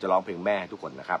จะร้องเพลงแม่ให้ทุกคนนะครับ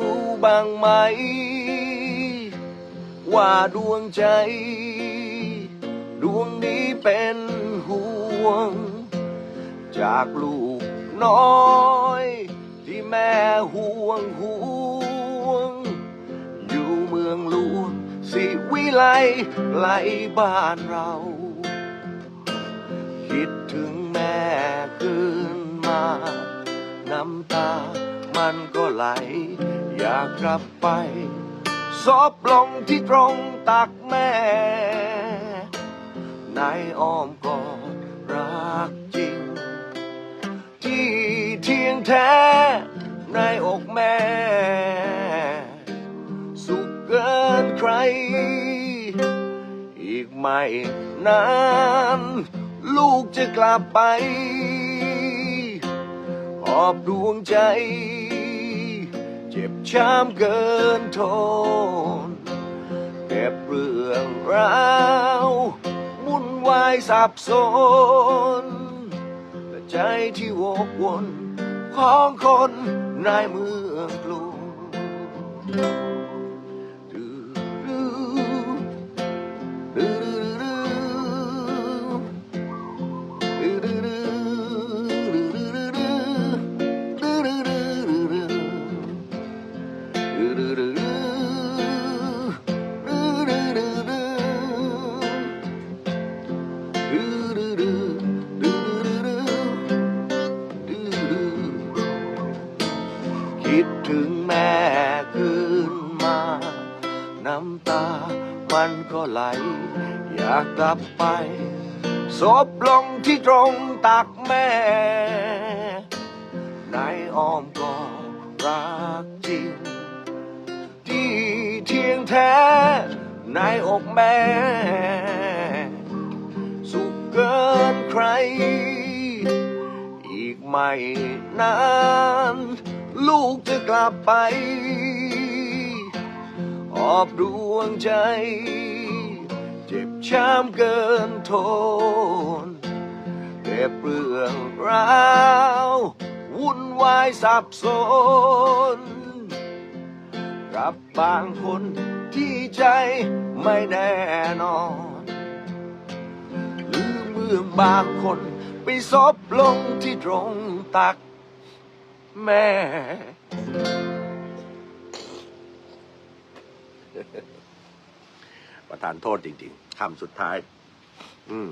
รู้บ้างไหม ว่าดวงใจ ดวงนี้เป็นห่วง จากลูกน้อย ที่แม่ห่วงห่วง อยู่เมืองหลวงสิวิไลไกลบ้านเรา คิดถึงแม่คืนมา น้ำตา มันก็ไหล อยากกลับไปซบลงที่ตรงตักแม่ ในอ้อมกอดรักจริง ที่เทียงแท้ในอกแม่ สุขเกินใคร อีกไม่นาน ลูกจะกลับไป อบดวงใจ เจ็บช้ำเกินทนเก็บเรื่องราววุ่นวายสับสนและใจที่วกวนของคนในเมืองกรุง คิดถึงแม่คืนมา น้ำตามันก็ไหล อยากกลับไปศพลงที่ตรงตักแม่ ในอ้อมกอดรักจริง ที่เทียงแท้ในอกแม่ สุขเกินใคร อีกไม่นาน ลูกจะกลับไป อบดวงใจ เจ็บช้ำเกินทนเก็บเรื่องราว วุ่นวายสับสน กับบางคนที่ใจไม่แน่นอนหรือเมื่อบางคนไปซบลงที่ตรงตัก แม่ ประทานโทษจริงๆคำสุดท้าย อืม